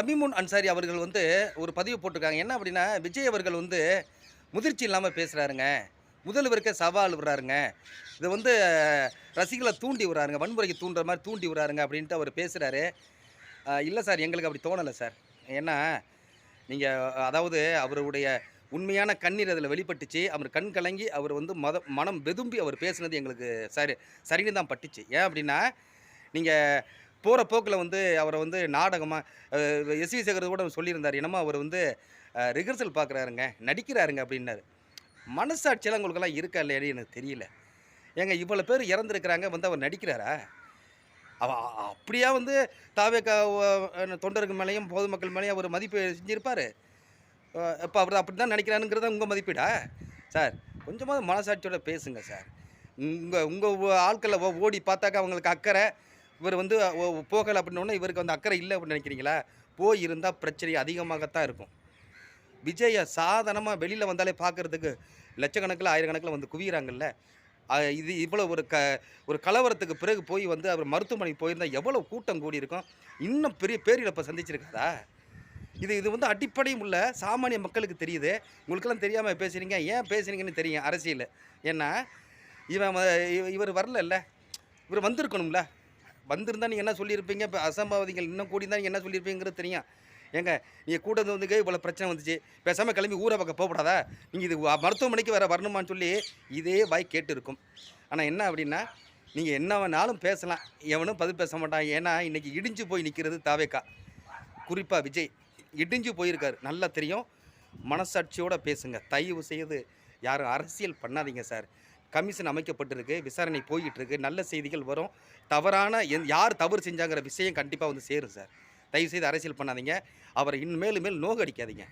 தமிமுன் அன்சாரி அவர்கள் வந்து ஒரு பதிவு போட்டிருக்காங்க. என்ன அப்படின்னா விஜய் அவர்கள் வந்து முதிர்ச்சி இல்லாமல் பேசுகிறாருங்க முதல்வருக்கு சவால் விடுறாருங்க. இதை வந்து ரசிகளை தூண்டி விடுறாருங்க. வன்முறைக்கு தூண்டுற மாதிரி தூண்டி விடுறாருங்க அப்படின்ட்டு அவர் பேசுகிறாரு இல்லை சார் எங்களுக்கு அப்படி தோணலை சார். ஏன்னா நீங்கள் அதாவது அவருடைய உண்மையான கண்ணீர் அதில் வெளிப்பட்டுச்சு. அவர் கண் கலங்கி அவர் வந்து மத மனம் வெதும்பி அவர் பேசுனது எங்களுக்கு சரி சரின்னு தான் பட்டுச்சு. ஏன் அப்படின்னா நீங்கள் போகிற போக்கில் வந்து அவரை வந்து நாடகமாக எஸ். வி. சேகர் கூட சொல்லியிருந்தார். என்னமோ அவர் வந்து ரிஹர்சல் பார்க்குறாருங்க நடிக்கிறாருங்க அப்படின்னாரு. மனசாட்சியெல்லாம் உங்களுக்கெல்லாம் இருக்கா இல்லையான்னு எனக்கு தெரியல. ஏங்க இவ்வளோ பேர் இறந்துருக்கிறாங்க வந்து அவர் நடிக்கிறாரா? அவ அப்படியா வந்து தாவே தொண்டர்கள் மேலேயும் பொதுமக்கள் மேலேயும் அவர் மதிப்பு செஞ்சுருப்பார்? இப்போ அவர் அப்படி தான் நினைக்கிறாருங்கிறத உங்கள் மதிப்பீடா? சார் கொஞ்சமாவது மனசாட்சியோட பேசுங்க சார். உங்கள் உங்கள் ஆட்களை ஓடி பார்த்தாக்கா அவங்களுக்கு அக்கறை இவர் வந்து போகலை அப்படின்னோடனே இவருக்கு வந்து அக்கறை இல்லை அப்படின்னு நினைக்கிறீங்களா? போய் இருந்தால் பிரச்சனை அதிகமாகத்தான் இருக்கும். விஜயை சாதாரணமாக வெளியில் வந்தாலே பார்க்குறதுக்கு லட்சக்கணக்கில் ஆயிரக்கணக்கில் வந்து குவிகிறாங்கல்ல இது இவ்வளோ ஒரு க ஒரு கலவரத்துக்கு பிறகு போய் வந்து அவர் மருத்துவமனைக்கு போயிருந்தால் எவ்வளோ கூட்டம் கூடி இருக்கும்? இன்னும் பெரிய பேரிழப்பை சந்திச்சிருக்காதா இது இது வந்து அடிப்படையும் உள்ள சாமானிய மக்களுக்கு தெரியுது. உங்களுக்கெல்லாம் தெரியாமல் பேசுகிறீங்க ஏன் பேசுகிறீங்கன்னு தெரியும் அரசியல். ஏன்னா இவன் இவர் வரலல்ல. இவர் வந்திருக்கணும்ல. வந்திருந்தா நீங்கள் என்ன சொல்லியிருப்பீங்க? இப்போ அசம்பாவதிகள் இன்னும் கூடி தான் நீங்கள் என்ன சொல்லியிருப்பீங்கிறது தெரியும் ஏங்க நீங்கள் கூட வந்து இவ்வளோ பிரச்சனை வந்துச்சு. பேசாமல் கிளம்பி ஊரை பக்கம் போகக்கூடாதா நீங்கள் இது மருத்துவமனைக்கு வேறு வரணுமான்னு சொல்லி இதே வாய் கேட்டு இருக்கும் ஆனால் என்ன அப்படின்னா நீங்கள் என்ன வேணாலும் பேசலாம். எவனும் பதில் பேச மாட்டான். ஏன்னா இன்றைக்கி இடிஞ்சு போய் நிற்கிறது தாவேக்கா. குறிப்பாக விஜய் இடிஞ்சு போயிருக்காரு. நல்லா தெரியும். மனசாட்சியோடு பேசுங்க. தயவு செய்து யாரும் அரசியல் பண்ணாதீங்க சார். கமிஷன் அமைக்கப்பட்டிருக்கு விசாரணை போய்கிட்டு இருக்கு நல்ல செய்திகள் வரும். தவறான யார் தவறு செஞ்சாங்கிற விஷயம் கண்டிப்பாக வந்து சேரும் சார். தயவு செய்து அரசியல் பண்ணாதீங்க. அவரை இன்மேலும் மேல் நோகடிக்காதீங்க.